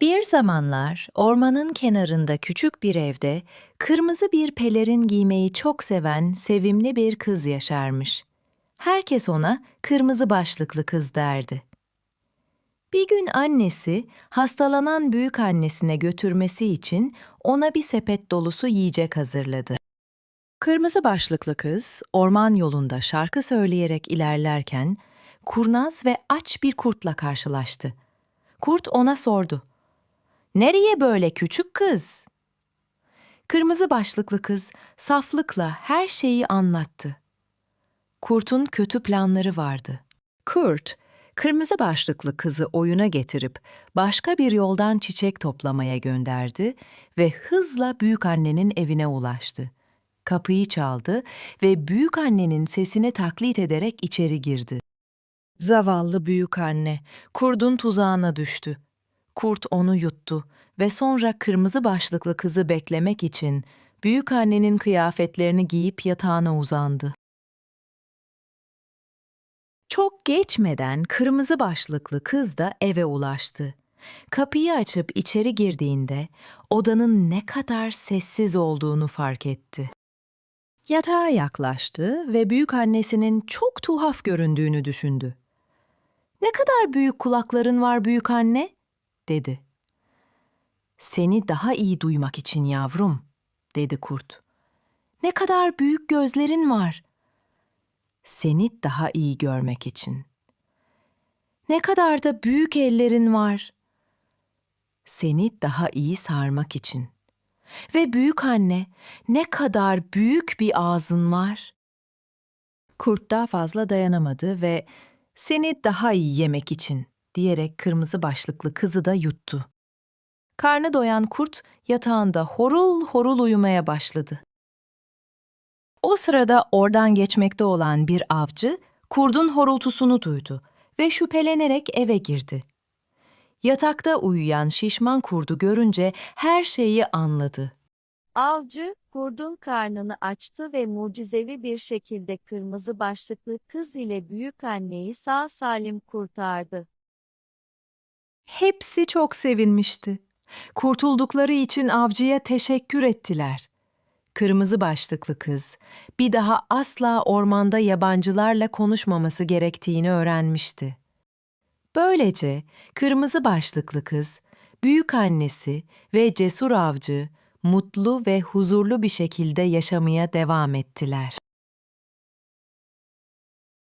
Bir zamanlar ormanın kenarında küçük bir evde kırmızı bir pelerin giymeyi çok seven sevimli bir kız yaşarmış. Herkes ona kırmızı başlıklı kız derdi. Bir gün annesi hastalanan büyük annesine götürmesi için ona bir sepet dolusu yiyecek hazırladı. Kırmızı başlıklı kız orman yolunda şarkı söyleyerek ilerlerken kurnaz ve aç bir kurtla karşılaştı. Kurt ona sordu. Nereye böyle küçük kız? Kırmızı başlıklı kız saflıkla her şeyi anlattı. Kurt'un kötü planları vardı. Kurt, kırmızı başlıklı kızı oyuna getirip başka bir yoldan çiçek toplamaya gönderdi ve hızla büyük annenin evine ulaştı. Kapıyı çaldı ve büyük annenin sesini taklit ederek içeri girdi. Zavallı büyük anne, kurdun tuzağına düştü. Kurt onu yuttu ve sonra kırmızı başlıklı kızı beklemek için büyük annenin kıyafetlerini giyip yatağına uzandı. Çok geçmeden kırmızı başlıklı kız da eve ulaştı. Kapıyı açıp içeri girdiğinde odanın ne kadar sessiz olduğunu fark etti. Yatağa yaklaştı ve büyük annesinin çok tuhaf göründüğünü düşündü. Ne kadar büyük kulakların var büyük anne? Dedi. Seni daha iyi duymak için yavrum, dedi kurt. Ne kadar büyük gözlerin var. Seni daha iyi görmek için. Ne kadar da büyük ellerin var. Seni daha iyi sarmak için. Ve büyük anne, ne kadar büyük bir ağzın var. Kurt daha fazla dayanamadı ve seni daha iyi yemek için diyerek kırmızı başlıklı kızı da yuttu. Karnı doyan kurt yatağında horul horul uyumaya başladı. O sırada oradan geçmekte olan bir avcı kurdun horultusunu duydu ve şüphelenerek eve girdi. Yatakta uyuyan şişman kurdu görünce her şeyi anladı. Avcı, kurdun karnını açtı ve mucizevi bir şekilde kırmızı başlıklı kız ile büyük anneyi sağ salim kurtardı. Hepsi çok sevinmişti. Kurtuldukları için avcıya teşekkür ettiler. Kırmızı başlıklı kız bir daha asla ormanda yabancılarla konuşmaması gerektiğini öğrenmişti. Böylece kırmızı başlıklı kız, büyük annesi ve cesur avcı mutlu ve huzurlu bir şekilde yaşamaya devam ettiler.